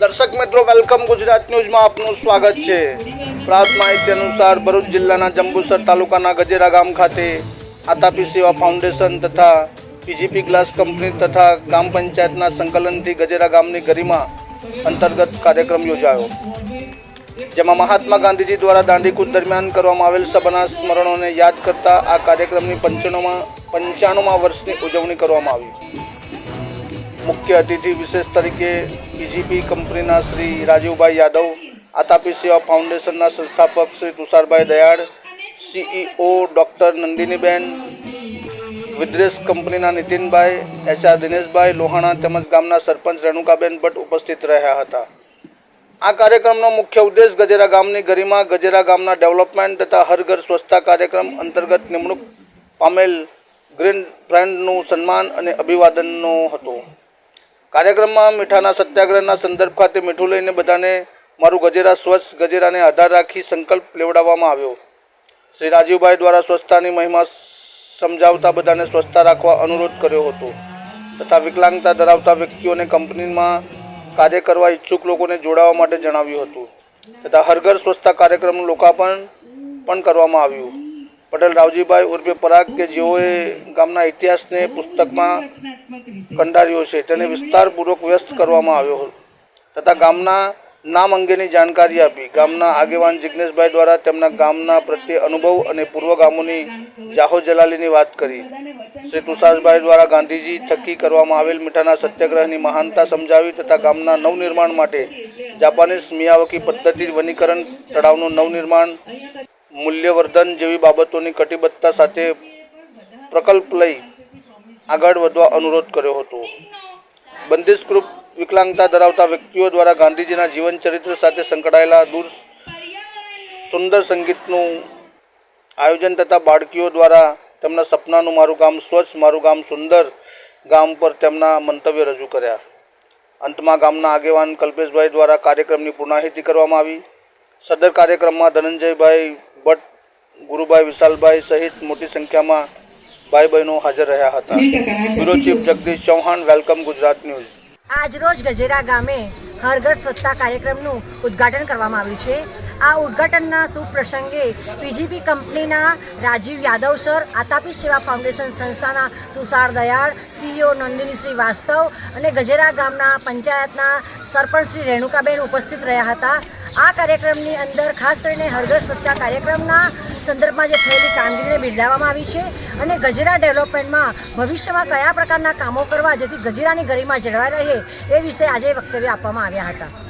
દર્શક મિત્રો, વેલકમ ગુજરાત ન્યૂઝમાં આપનું સ્વાગત છે. પ્રાપ્ત માહિતી અનુસાર ભરૂચ જિલ્લાના જંબુસર તાલુકાના ગજેરા ગામ ખાતે આતાપી સેવા ફાઉન્ડેશન તથા પીજીપી ગ્લાસ કંપની તથા ગ્રામ પંચાયતના સંકલનથી ગજેરા ગામની ગરિમા અંતર્ગત કાર્યક્રમ યોજાયો. જેમાં મહાત્મા ગાંધીજી દ્વારા દાંડીકૂચ દરમિયાન કરવામાં આવેલ સભાના સ્મરણોને યાદ કરતા આ કાર્યક્રમની પંચાણુમાં પંચાણુંમાં વર્ષની ઉજવણી કરવામાં આવી. મુખ્ય અતિથિ વિશેષ તરીકે પીજીપી કંપનીના શ્રી રાજીવભાઈ યાદવ, આતાપી સેવા ફાઉન્ડેશનના સંસ્થાપક શ્રી તુષારભાઈ દયાળ સીઈઓ ડૉક્ટર નંદિનીબેન, વિદ્રેશ કંપનીના નીતિનભાઈ, એચઆર દિનેશભાઈ, લોહાણા તેમજ ગામના સરપંચ રેણુકાબેન ભટ્ટ ઉપસ્થિત રહ્યા હતા. આ કાર્યક્રમનો મુખ્ય ઉદ્દેશ ગજેરા ગામની ગરિમા, ગજેરા ગામના ડેવલપમેન્ટ તથા હર ઘર સ્વચ્છતા કાર્યક્રમ અંતર્ગત નિમણૂક પામેલ ગ્રીન ફ્રેન્ડનું સન્માન અને અભિવાદનનો હતો. કાર્યક્રમમાં મીઠાના સત્યાગ્રહના સંદર્ભ ખાતે મીઠું લઈને બધાને મારું ગજેરા સ્વચ્છ ગજેરાને આધાર રાખી સંકલ્પ લેવડાવવામાં આવ્યો. શ્રી રાજીવભાઈ દ્વારા સ્વચ્છતાની મહિમા સમજાવતા બધાને સ્વચ્છતા રાખવા અનુરોધ કર્યો હતો તથા વિકલાંગતા ધરાવતા વ્યક્તિઓને કંપનીમાં કાર્ય કરવા ઈચ્છુક લોકોને જોડાવા માટે જણાવ્યું હતું તથા હરઘર સ્વચ્છતા કાર્યક્રમનું લોકાર્પણ પણ કરવામાં આવ્યું. પટેલ રાવજીભાઈ ઉર્ફે પરાગ કે જેઓએ ગામના ઇતિહાસને પુસ્તકમાં કંડાર્યો છે, તેને વિસ્તારપૂર્વક વ્યસ્ત કરવામાં આવ્યો તથા ગામના નામ અંગેની જાણકારી આપી. ગામના આગેવાન જિજ્ઞેશભાઈ દ્વારા તેમના ગામના પ્રત્યે અનુભવ અને પૂર્વ ગામોની જાહો જલાલીની વાત કરી. શ્રી તુષારભાઈ દ્વારા ગાંધીજી થકી કરવામાં આવેલ મીઠાના સત્યાગ્રહની મહાનતા સમજાવી તથા ગામના નવનિર્માણ માટે જાપાનીઝ મિયાવકી પદ્ધતિ વનીકરણ તળાવનું નવનિર્માણ મૂલ્યવર્ધન જેવી બાબતોની કટિબદ્ધતા સાથે પ્રકલ્પ લઈ આગળ વધવા અનુરોધ કર્યો હતો. બંદિશ વિકલાંગતા ધરાવતા વ્યક્તિઓ દ્વારા ગાંધીજીના જીવન ચરિત્ર સાથે સંકળાયેલા દૂર સુંદર સંગીતનું આયોજન તથા બાળકીઓ દ્વારા તેમના સપનાનું મારું ગામ સ્વચ્છ, મારું ગામ સુંદર ગામ પર તેમના મંતવ્ય રજૂ કર્યા. અંતમાં ગામના આગેવાન કલ્પેશભાઈ દ્વારા કાર્યક્રમની પૂર્ણાહિતી કરવામાં આવી. સદર કાર્યક્રમમાં ધનંજયભાઈ ભટ્ટ ગુરુભાઈ વિશાલભાઈ સહિત મોટી સંખ્યામાં ભાઈ બહેનો હાજર રહ્યા હતા. Bureau chief Jagdish Chauhan welcome Gujarat news. આજરોજ ગજેરા ગામે હર ઘર સ્વચ્છતા કાર્યક્રમનું ઉદ્ઘાટન કરવામાં આવ્યું છે. આ ઉદ્ઘાટનના સુપ્રસંગે પીજીપી કંપનીના રાજીવ યાદવ સર, આતાપી સેવા ફાઉન્ડેશન સંસ્થાના તુષાર દયાળ, સીઈઓ નંદિની શ્રીવાસ્તવ અને ગજેરા ગામના પંચાયતના સરપંચ શ્રી રેણુકાબેન ઉપસ્થિત રહ્યા હતા. આ કાર્યક્રમની અંદર ખાસ કરીને હરઘર સ્વચ્છતા કાર્યક્રમના સંદર્ભમાં જે થયેલી કામગીરીને બિરદાવવામાં આવી છે અને ગજરા ડેવલપમેન્ટમાં ભવિષ્યમાં કયા પ્રકારના કામો કરવા જેથી ગજેરાની ગરિમા જળવાઈ રહે એ વિશે આજે વક્તવ્ય આપવામાં આવ્યા હતા.